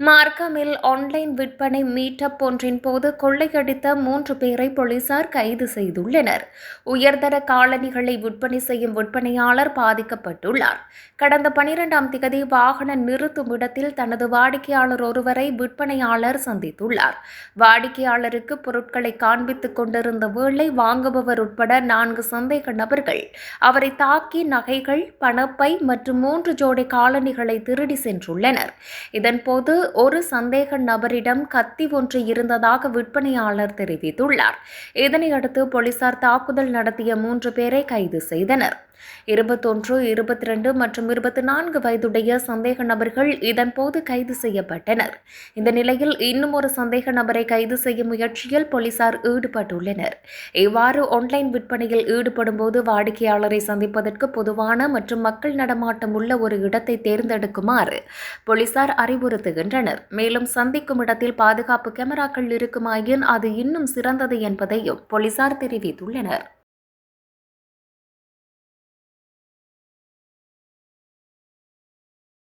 மார்க்கமில் online விற்பனை meetup ஒன்றின் போது கொள்ளையடித்த மூன்று பேரை போலீசார் கைது செய்துள்ளனர். உயர்தர காலணிகளை விற்பனை செய்யும் விற்பனையாளர் பாதிக்கப்பட்டுள்ளார். கடந்த பனிரெண்டாம் திகதி வாகன நிறுத்தும் இடத்தில் தனது வாடிக்கையாளர் ஒருவரை விற்பனையாளர் சந்தித்துள்ளார். வாடிக்கையாளருக்கு பொருட்களை காண்பித்துக் கொண்டிருந்த வேளை வாங்குபவர் உட்பட நான்கு சந்தேக நபர்கள் அவரை தாக்கி நகைகள் பணப்பை மற்றும் மூன்று ஜோடி காலணிகளை திருடி சென்றுள்ளனர். இதன்போது ஒரு சந்தேக நபரிடம் கத்தி ஒன்று இருந்ததாக விற்பனையாளர் தெரிவித்துள்ளார். இதனையடுத்து போலீசார் தாக்குதல் நடத்திய மூன்று பேரை கைது செய்தனர். இருபத்தொன்று இருபத்தி ரெண்டு மற்றும் இருபத்தி நான்கு வயதுடைய சந்தேக நபர்கள் இதன்போது கைது செய்யப்பட்டனர். இந்த நிலையில் இன்னும் ஒரு சந்தேக நபரை கைது செய்யும் முயற்சியில் போலீசார் ஈடுபட்டுள்ளனர். இவ்வாறு ஆன்லைன் விற்பனையில் ஈடுபடும் போது வாடிக்கையாளரை சந்திப்பதற்கு பொதுவான மற்றும் மக்கள் நடமாட்டம் உள்ள ஒரு இடத்தை தேர்ந்தெடுக்குமாறு போலீசார் அறிவுறுத்துகின்றனர். மேலும் சந்திக்கும் இடத்தில் பாதுகாப்பு கேமராக்கள் இருக்குமாயின் அது இன்னும் சிறந்தது என்பதையும் போலீசார் தெரிவித்துள்ளனர்.